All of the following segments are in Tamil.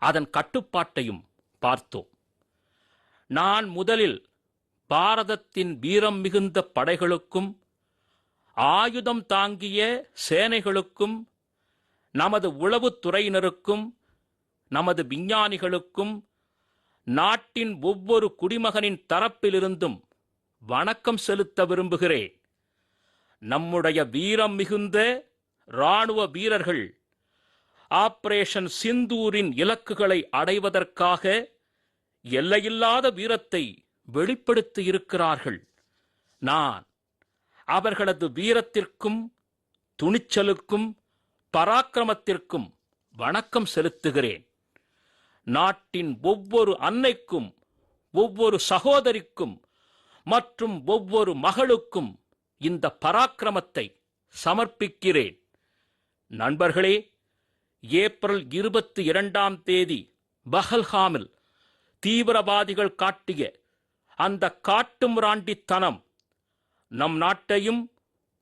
அதன் கட்டுப்பாட்டையும் பார்த்தோம். நான் முதலில் பாரதத்தின் வீரம் மிகுந்த படைகளுக்கும் ஆயுதம் தாங்கிய சேனைகளுக்கும் நமது உளவுத்துறையினருக்கும் நமது விஞ்ஞானிகளுக்கும் நாட்டின் ஒவ்வொரு குடிமகனின் தரப்பிலிருந்தும் வணக்கம் செலுத்த விரும்புகிறேன். நம்முடைய வீரம் மிகுந்த இராணுவ வீரர்கள் ஆபரேஷன் சிந்தூரின் இலக்குகளை அடைவதற்காக எல்லையில்லாத வீரத்தை வெளிப்படுத்தி இருக்கிறார்கள். நான் அவர்களது வீரத்திற்கும் துணிச்சலுக்கும் பராக்கிரமத்திற்கும் வணக்கம் செலுத்துகிறேன். நாட்டின் ஒவ்வொரு அன்னைக்கும் ஒவ்வொரு சகோதரிக்கும் மற்றும் ஒவ்வொரு மகளுக்கும் இந்த பராக்கிரமத்தை சமர்ப்பிக்கிறேன். நண்பர்களே ஏப்ரல் இருபத்தி இரண்டாம் தேதி பஹல்ஹாமில் தீவிரவாதிகள் காட்டிய அந்த காட்டுமிராண்டித்தனம் நம் நாட்டையும்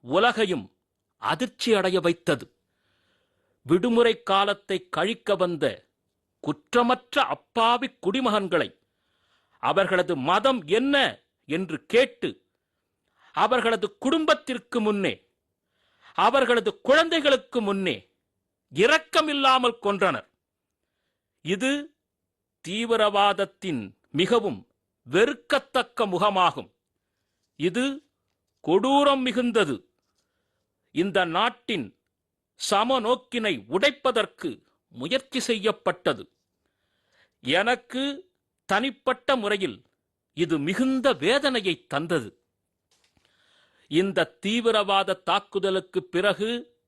உலகையும் அதிர்ச்சி அடைய வைத்தது. விடுமுறை காலத்தை கழிக்க வந்த குற்றமற்ற அப்பாவி குடிமகன்களை அவர்களது மதம் என்ன என்று கேட்டு அவர்களது குடும்பத்திற்கு முன்னே அவர்களது குழந்தைகளுக்கு முன்னே இரக்கமில்லாமல் கொன்றனர். இது தீவிரவாதத்தின் மிகவும் வெறுக்கத்தக்க முகமாகும். இது கொடூரம் மிகுந்தது. இந்த நாட்டின் சமநோக்கினை உடைப்பதற்கு முயற்சி செய்யப்பட்டது. எனக்கு தனிப்பட்ட முறையில் இது மிகுந்த வேதனையை தந்தது. இந்த தீவிரவாத தாக்குதலுக்கு பிறகு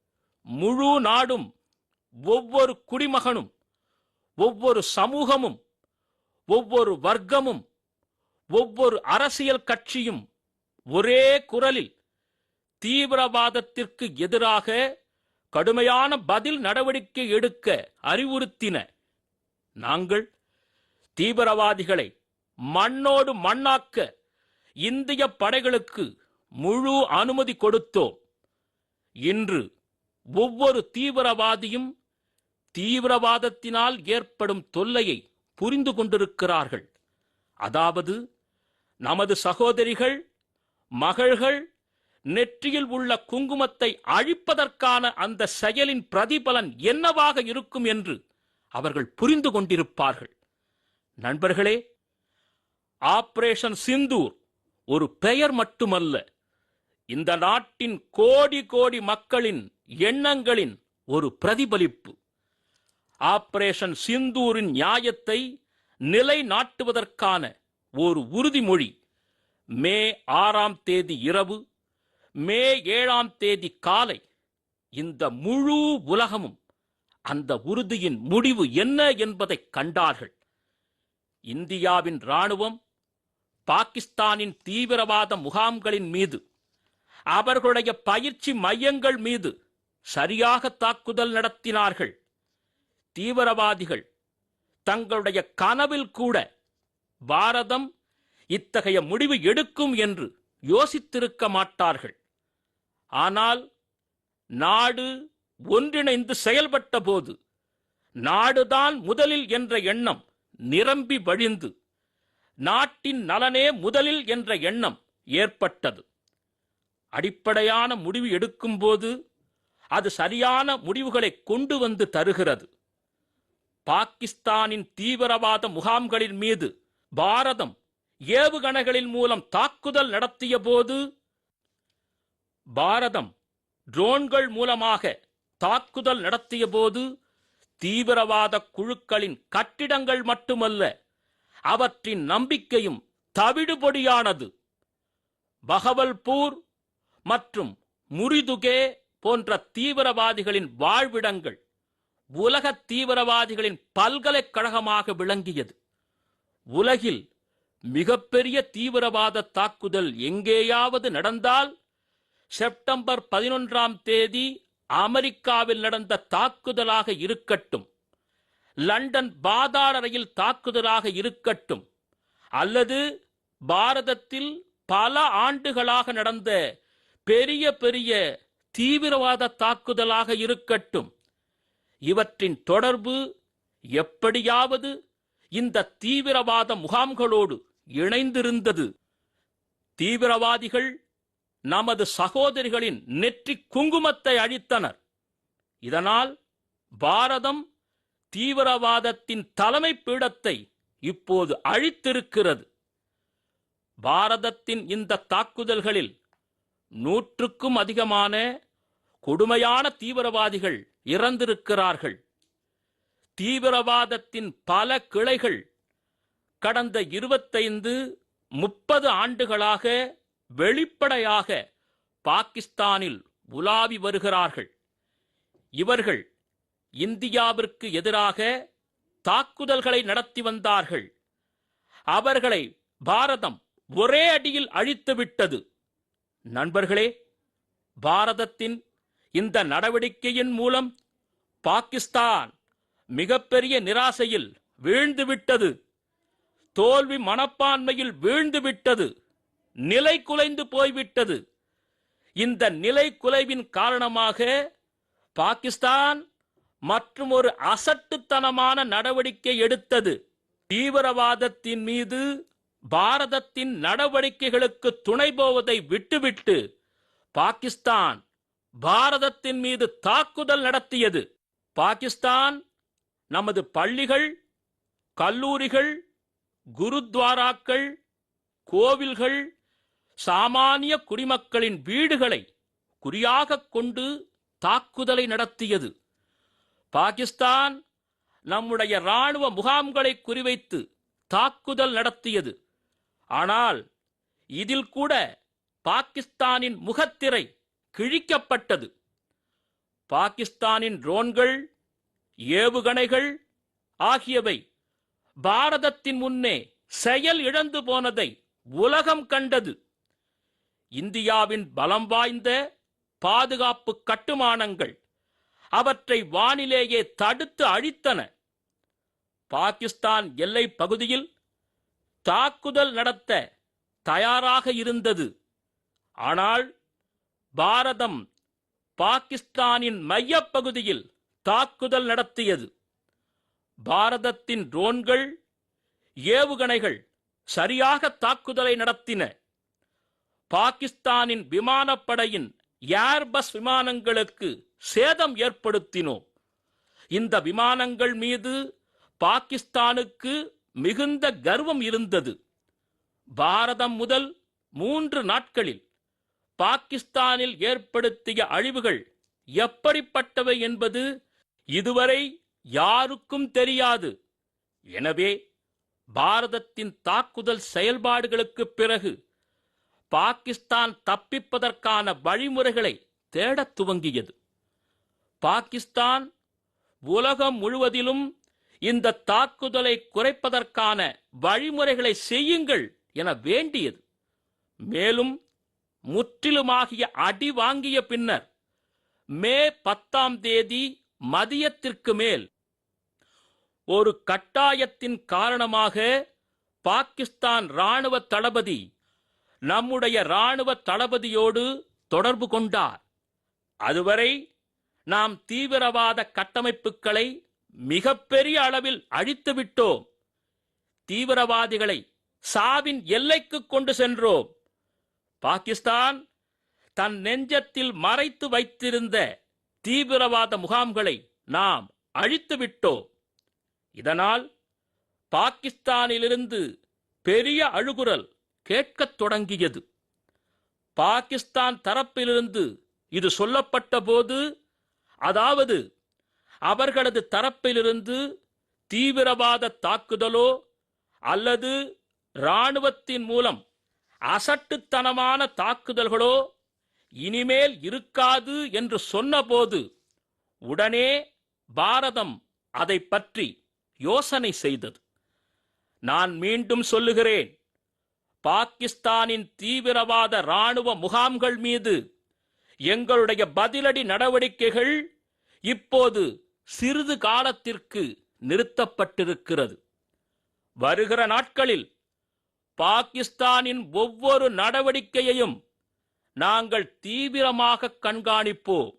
முழு நாடும் ஒவ்வொரு குடிமகனும் ஒவ்வொரு சமூகமும் ஒவ்வொரு வர்க்கமும் ஒவ்வொரு அரசியல் கட்சியும் ஒரே குரலில் தீவிரவாதத்திற்கு எதிராக கடுமையான பதில் நடவடிக்கை எடுக்க அறிவுறுத்தின நாங்கள் தீவிரவாதிகளை மண்ணோடு மண்ணாக்க இந்திய படைகளுக்கு முழு அனுமதி கொடுத்தோம். இன்று ஒவ்வொரு தீவிரவாதியும் தீவிரவாதத்தினால் ஏற்படும் தொல்லையை புரிந்து கொண்டிருக்கிறார்கள். அதாவது நமது சகோதரிகள் மகள்கள் நெற்றியில் உள்ள குங்குமத்தை அழிப்பதற்கான அந்த செயலின் பிரதிபலன் என்னவாக இருக்கும் என்று அவர்கள் புரிந்து கொண்டிருப்பார்கள். நண்பர்களே ஆபரேஷன் சிந்தூர் ஒரு பெயர் மட்டுமல்ல. இந்த நாட்டின் கோடி கோடி மக்களின் எண்ணங்களின் ஒரு பிரதிபலிப்பு. ஆபரேஷன் சிந்தூரின் நியாயத்தை நிலைநாட்டுவதற்கான ஒரு உறுதிமொழி. மே ஆறாம் தேதி இரவு மே ஏழாம் தேதி காலை இந்த முழு உலகமும் அந்த உறுதியின் முடிவு என்ன என்பதை கண்டார்கள். இந்தியாவின் ராணுவம் பாகிஸ்தானின் தீவிரவாத முகாம்களின் மீது அவர்களுடைய பயிற்சி மையங்கள் மீது சரியாக தாக்குதல் நடத்தினார்கள். தீவிரவாதிகள் தங்களுடைய கனவில் கூட பாரதம் இத்தகைய முடிவு எடுக்கும் என்று யோசித்திருக்க மாட்டார்கள். ஆனால் நாடு ஒன்றிணைந்து செயல்பட்ட போது நாடுதான் முதலில் என்ற எண்ணம் நிரம்பி வழிந்து நாட்டின் நலனே முதலில் என்ற எண்ணம் ஏற்பட்டது. அடிப்படையான முடிவு எடுக்கும்போது அது சரியான முடிவுகளை கொண்டு வந்து தருகிறது. பாகிஸ்தானின் தீவிரவாத முகாம்களின் மீது பாரதம் ஏவுகணைகளின் மூலம் தாக்குதல் நடத்திய போது பாரதம் ட்ரோன்கள் மூலமாக தாக்குதல் நடத்திய போது தீவிரவாத குழுக்களின் கட்டிடங்கள் மட்டுமல்ல அவற்றின் நம்பிக்கையும் தவிடுபொடியானது. பகவல்பூர் மற்றும் முரிதுகே போன்ற தீவிரவாதிகளின் வாழ்விடங்கள் உலக தீவிரவாதிகளின் பல்கலைக்கழகமாக விளங்கியது. உலகில் மிகப்பெரிய தீவிரவாத தாக்குதல் எங்கேயாவது நடந்தால் செப்டம்பர் பதினொன்றாம் தேதி அமெரிக்காவில் நடந்த தாக்குதலாக இருக்கட்டும் லண்டன் பாதாள ரயில் தாக்குதலாக இருக்கட்டும் அல்லது பாரதத்தில் பல ஆண்டுகளாக நடந்த பெரிய பெரிய தீவிரவாத தாக்குதலாக இருக்கட்டும் இவற்றின் தொடர்பு எப்படியாவது இந்த தீவிரவாத முகாம்களோடு இணைந்திருந்தது. தீவிரவாதிகள் நமது சகோதரிகளின் நெற்றி குங்குமத்தை அழித்தனர். இதனால் பாரதம் தீவிரவாதத்தின் தலைமை பீடத்தை இப்போது அழித்திருக்கிறது. பாரதத்தின் இந்த தாக்குதல்களில் நூற்றுக்கும் அதிகமான கொடுமையான தீவிரவாதிகள் இறந்திருக்கிறார்கள். தீவிரவாதத்தின் பல கிளைகள் கடந்த இருபத்தைந்து முப்பது ஆண்டுகளாக வெளிப்படையாக பாகிஸ்தானில் உலாவி வருகிறார்கள். இவர்கள் இந்தியாவிற்கு எதிராக தாக்குதல்களை நடத்தி வந்தார்கள். அவர்களை பாரதம் ஒரே அடியில் அழித்துவிட்டது நண்பர்களே பாரதத்தின் இந்த நடவடிக்கையின் மூலம் பாகிஸ்தான் மிகப்பெரிய நிராசையில் வீழ்ந்துவிட்டது. தோல்வி மனப்பான்மையில் வீழ்ந்துவிட்டது. நிலை குலைந்து போய்விட்டது. இந்த நிலை குலைவின் காரணமாக பாகிஸ்தான் மற்றும் ஒரு அசட்டுத்தனமான நடவடிக்கை எடுத்தது. தீவிரவாதத்தின் மீது பாரதத்தின் நடவடிக்கைகளுக்கு துணை போவதை விட்டுவிட்டு பாகிஸ்தான் பாரதத்தின் மீது தாக்குதல் நடத்தியது. பாகிஸ்தான் நமது பள்ளிகள் கல்லூரிகள் குருத்வாராக்கள் கோவில்கள் சாமானிய குடிமக்களின் வீடுகளை குறியாகக் கொண்டு தாக்குதலை நடத்தியது. பாகிஸ்தான் நம்முடைய ராணுவ முகாம்களை குறிவைத்து தாக்குதல் நடத்தியது. ஆனால் இதில் கூட பாகிஸ்தானின் முகத்திரை கிழிக்கப்பட்டது. பாகிஸ்தானின் ட்ரோன்கள் ஏவுகணைகள் ஆகியவை பாரதத்தின் முன்னே செயல் இழந்து போனதை உலகம் கண்டது. இந்தியாவின் பலம் வாய்ந்த பாதுகாப்பு கட்டுமானங்கள் அவற்றை வானிலேயே தடுத்து அழித்தன. பாகிஸ்தான் எல்லை பகுதியில் தாக்குதல் நடத்த தயாராக இருந்தது. ஆனால் பாரதம் பாகிஸ்தானின் மையப்பகுதியில் தாக்குதல் நடத்தியது. பாரதத்தின் ட்ரோன்கள் ஏவுகணைகள் சரியாக தாக்குதலை நடத்தின. பாகிஸ்தானின் விமானப்படையின் ஏர்பஸ் விமானங்களுக்கு சேதம் ஏற்படுத்தினோம். இந்த விமானங்கள் மீது பாகிஸ்தானுக்கு மிகுந்த கர்வம் இருந்தது. பாரதம் முதல் மூன்று நாட்களில் பாகிஸ்தானில் ஏற்படுத்திய அழிவுகள் எப்படிப்பட்டவை என்பது இதுவரை யாருக்கும் தெரியாது. எனவே பாரதத்தின் தாக்குதல் செயல்பாடுகளுக்கு பிறகு பாகிஸ்தான் தப்பிப்பதற்கான வழிமுறைகளை தேடத் துவங்கியது. பாகிஸ்தான் உலகம் முழுவதிலும் இந்த தாக்குதலை குறைப்பதற்கான வழிமுறைகளை செய்யுங்கள் என வேண்டியது. மேலும் முற்றிலுமாகிய அடி வாங்கிய பின்னர் மே பத்தாம் தேதி மதியத்திற்கு மேல் ஒரு கட்டாயத்தின் காரணமாக பாகிஸ்தான் ராணுவ தளபதி நம்முடைய ராணுவ தளபதியோடு தொடர்பு கொண்டார். அதுவரை நாம் தீவிரவாத கட்டமைப்புகளை மிகப்பெரிய அளவில் அழித்துவிட்டோம். தீவிரவாதிகளை சாவின் எல்லைக்கு கொண்டு சென்றோம். பாகிஸ்தான் தன் நெஞ்சத்தில் மறைத்து வைத்திருந்த தீவிரவாத முகாம்களை நாம் அழித்துவிட்டோம் இதனால் பாகிஸ்தானிலிருந்து பெரிய அழுகுரல் கேட்கத் தொடங்கியது. பாகிஸ்தான் தரப்பிலிருந்து இது சொல்லப்பட்ட போது அதாவது அவர்களது தரப்பிலிருந்து தீவிரவாத தாக்குதலோ அல்லது இராணுவத்தின் மூலம் அசட்டுத்தனமான தாக்குதல்களோ இனிமேல் இருக்காது என்று சொன்னபோது உடனே பாரதம் அதை பற்றி யோசனை செய்தது. நான் மீண்டும் சொல்லுகிறேன் பாகிஸ்தானின் தீவிரவாத ராணுவ முகாம்கள் மீது எங்களுடைய பதிலடி நடவடிக்கைகள் இப்போது சிறிது காலத்திற்கு நிறுத்தப்பட்டிருக்கிறது. வருகிற நாட்களில் பாகிஸ்தானின் ஒவ்வொரு நடவடிக்கையையும் நாங்கள் தீவிரமாக கண்காணிப்போம்.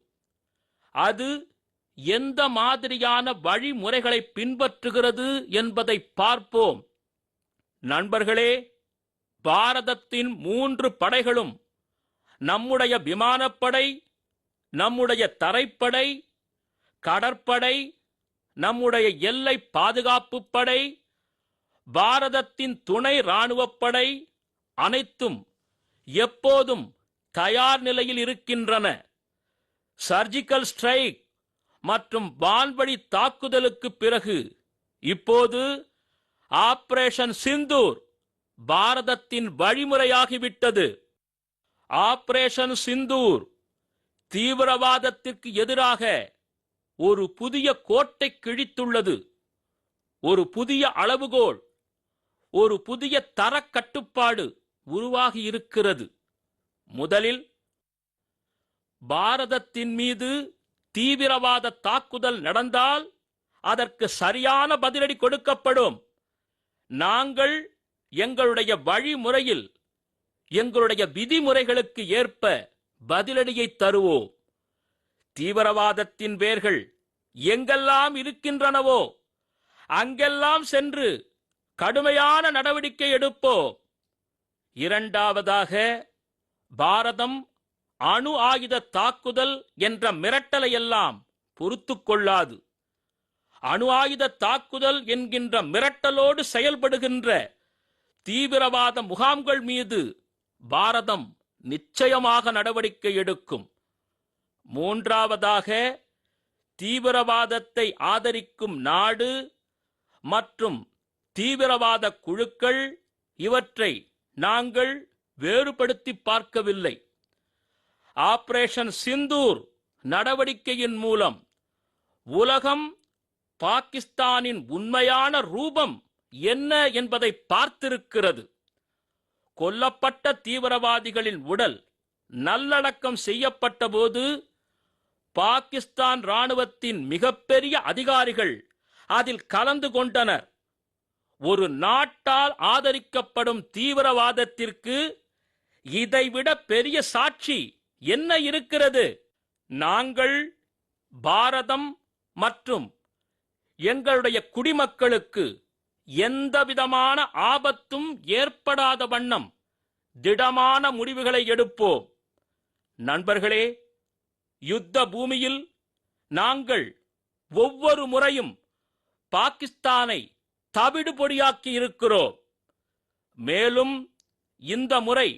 அது எந்த மாதிரியான வழிமுறைகளை பின்பற்றுகிறது என்பதை பார்ப்போம். நண்பர்களே பாரதத்தின் மூன்று படைகளும் நம்முடைய விமானப்படை நம்முடைய தரைப்படை கடற்படை நம்முடைய எல்லை பாதுகாப்பு படை பாரதத்தின் துணை இராணுவப்படை அனைத்தும் எப்போதும் தயார் நிலையில் இருக்கின்றன. சர்ஜிக்கல் ஸ்ட்ரைக் மற்றும் வான்வழி தாக்குதலுக்கு பிறகு இப்போது ஆபரேஷன் சிந்தூர் பாரதத்தின் வழிமுறையாகிவிட்டது. ஆபரேஷன் சிந்தூர் தீவிரவாதத்திற்கு எதிராக ஒரு புதிய கோட்டை கிழித்துள்ளது. ஒரு புதிய அளவுகோல் ஒரு புதிய தரக் கட்டுப்பாடு உருவாகி இருக்கிறது முதலில் பாரதத்தின் மீது தீவிரவாத தாக்குதல் நடந்தால் அதற்கு சரியான பதிலடி கொடுக்கப்படும். நாங்கள் எங்களுடைய வழிமுறையில் எங்களுடைய விதிமுறைகளுக்கு ஏற்ப பதிலடியை தருவோம். தீவிரவாதத்தின் வேர்கள் எங்கெல்லாம் இருக்கின்றனவோ அங்கெல்லாம் சென்று கடுமையான நடவடிக்கை எடுப்போம் இரண்டாவதாக பாரதம் அணு ஆயுத தாக்குதல் என்ற மிரட்டலையெல்லாம் பொறுத்து கொள்ளாது. அணு ஆயுத தாக்குதல் என்கின்ற மிரட்டலோடு செயல்படுகின்ற தீவிரவாத முகாம்கள் மீது பாரதம் நிச்சயமாக நடவடிக்கை எடுக்கும். மூன்றாவதாக தீவிரவாதத்தை ஆதரிக்கும் நாடு மற்றும் தீவிரவாத குழுக்கள் இவற்றை நாங்கள் வேறுபடுத்தி பார்க்கவில்லை. ஆபரேஷன் சிந்தூர் நடவடிக்கையின் மூலம் உலகம் பாகிஸ்தானின் உண்மையான ரூபம் என்ன என்பதை பார்த்திருக்கிறது. கொல்லப்பட்ட தீவிரவாதிகளின் உடல் நல்லடக்கம் செய்யப்பட்டபோது பாகிஸ்தான் ராணுவத்தின் மிகப்பெரிய அதிகாரிகள் அதில் கலந்து கொண்டனர். ஒரு நாட்டால் ஆதரிக்கப்படும் தீவிரவாதத்திற்கு இதைவிட பெரிய சாட்சி என்ன இருக்கிறது? நாங்கள் பாரதம் மற்றும் எங்களுடைய குடிமக்களுக்கு எந்தவிதமான ஆபத்தும் ஏற்படாத வண்ணம் திடமான முடிவுகளை எடுப்போம். நண்பர்களே யுத்த பூமியில் நாங்கள் ஒவ்வொரு முறையும் பாகிஸ்தானை தவிடு பொடியாக்கி இருக்கிறோம் மேலும் இந்த முறை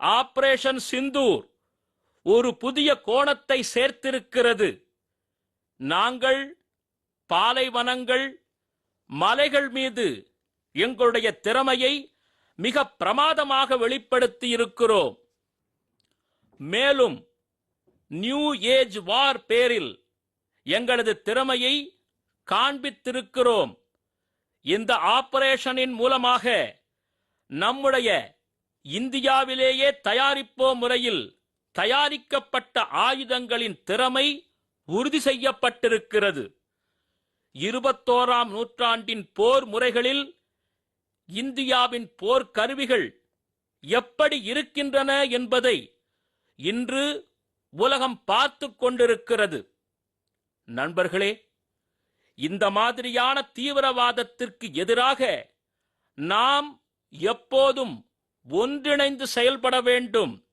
ஆபரேஷன் சிந்தூர் ஒரு புதிய கோணத்தை சேர்த்திருக்கிறது. நாங்கள் பாலைவனங்கள் மலைகள் மீது எங்களுடைய திறமையை மிக பிரமாதமாக வெளிப்படுத்தி இருக்கிறோம் மேலும் நியூ ஏஜ் வார் பேரில் எங்களது திறமையை காண்பித்திருக்கிறோம். இந்த ஆபரேஷனின் மூலமாக நம்முடைய இந்தியாவிலேயே தயாரிப்போம் முறையில் தயாரிக்கப்பட்ட ஆயுதங்களின் திறமை உறுதி செய்யப்பட்டிருக்கிறது. இருபத்தோராம் நூற்றாண்டின் போர் முறைகளில் இந்தியாவின் போர் கருவிகள் எப்படி இருக்கின்றன என்பதை இன்று உலகம் பார்த்து கொண்டிருக்கிறது. நண்பர்களே இந்த மாதிரியான தீவிரவாதத்திற்கு எதிராக நாம் எப்போதும் ஒன்றிணைந்து செயல்பட வேண்டும்.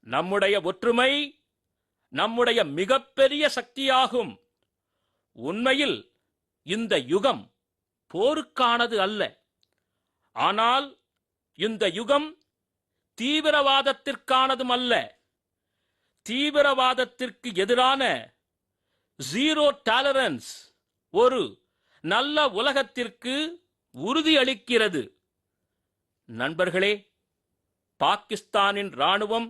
நம்முடைய ஒற்றுமை நம்முடைய மிகப்பெரிய சக்தியாகும். உண்மையில் இந்த யுகம் போருக்கானது அல்ல. ஆனால் இந்த யுகம் தீவிரவாதத்திற்கானதும் அல்ல. தீவிரவாதத்திற்கு எதிரான ஜீரோ டாலரன்ஸ் ஒரு நல்ல உலகத்திற்கு உறுதியளிக்கிறது. நண்பர்களே பாகிஸ்தானின் ராணுவம்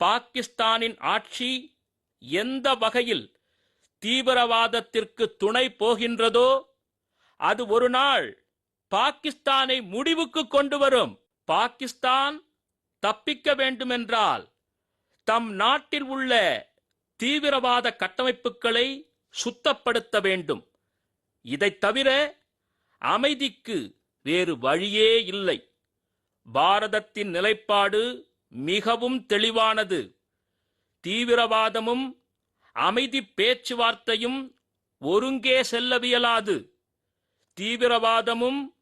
பாகிஸ்தானின் ஆட்சி எந்த வகையில் தீவிரவாதத்திற்கு துணை போகின்றதோ அது ஒரு நாள் பாகிஸ்தானை முடிவுக்கு கொண்டு வரும். பாகிஸ்தான் தப்பிக்க வேண்டுமென்றால் தம் நாட்டில் உள்ள தீவிரவாத கட்டமைப்புகளை சுத்தப்படுத்த வேண்டும். இதைத் தவிர அமைதிக்கு வேறு வழியே இல்லை. பாரதத்தின் நிலைப்பாடு மிகவும் தெளிவானது. தீவிரவாதமும் அமைதி பேச்சுவார்த்தையும் ஒருங்கே செல்லவியலாது. தீவிரவாதமும்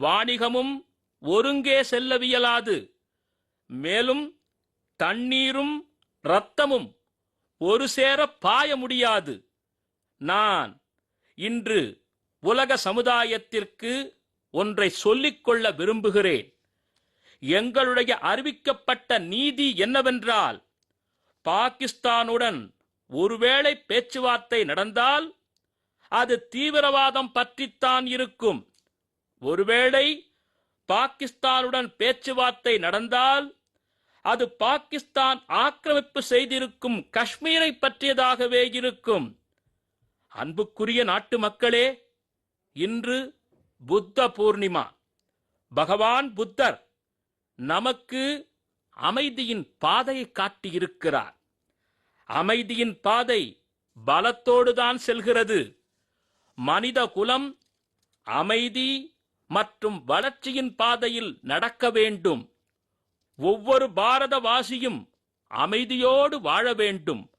வாணிகமும் ஒருங்கே செல்லவியலாது. மேலும் தண்ணீரும் இரத்தமும் ஒரு சேர பாய முடியாது. நான் இன்று உலக சமுதாயத்திற்கு ஒன்றை சொல்லிக்கொள்ள விரும்புகிறேன். எங்களுடைய அறிவிக்கப்பட்ட நீதி என்னவென்றால் பாகிஸ்தானுடன் ஒருவேளை பேச்சுவார்த்தை நடந்தால் அது தீவிரவாதம் பற்றித்தான் இருக்கும். ஒருவேளை பாகிஸ்தானுடன் பேச்சுவார்த்தை நடந்தால் அது பாகிஸ்தான் ஆக்கிரமிப்பு செய்திருக்கும் காஷ்மீரை பற்றியதாகவே இருக்கும். அன்புக்குரிய நாட்டு மக்களே இன்று புத்த பூர்ணிமா. பகவான் புத்தர் நமக்கு அமைதியின் பாதையை காட்டியிருக்கிறார். அமைதியின் பாதை பலத்தோடுதான் செல்கிறது. மனித குலம் அமைதி மற்றும் வளர்ச்சியின் பாதையில் நடக்க வேண்டும். ஒவ்வொரு பாரதவாசியும் அமைதியோடு வாழ வேண்டும்.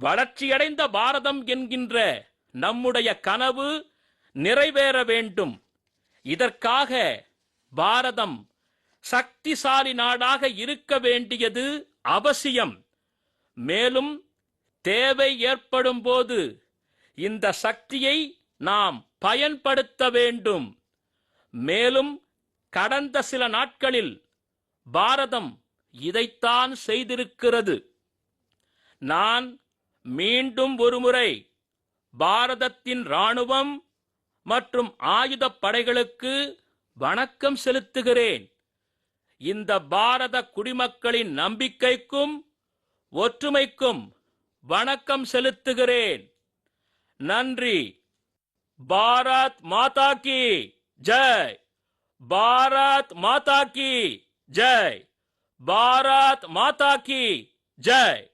வளர்ச்சியடைந்த பாரதம் என்கின்ற நம்முடைய கனவு நிறைவேற வேண்டும். இதற்காக பாரதம் சக்திசாலி நாடாக இருக்க வேண்டியது அவசியம். மேலும் தேவை ஏற்படும் போது இந்த சக்தியை நாம் பயன்படுத்த வேண்டும். மேலும் கடந்த சில நாட்களில் பாரதம் இதைத்தான் செய்திருக்கிறது. நான் மீண்டும் ஒருமுறை பாரதத்தின் ராணுவம் மற்றும் ஆயுதப் படைகளுக்கு வணக்கம் செலுத்துகிறேன். இந்த பாரத குடிமக்களின் நம்பிக்கைக்கும் ஒற்றுமைக்கும் வணக்கம் செலுத்துகிறேன். நன்றி. பாரத் மாதா கி ஜெய். பாரத் மாதா கி ஜெய். பாரத் மாதா கி ஜெய்.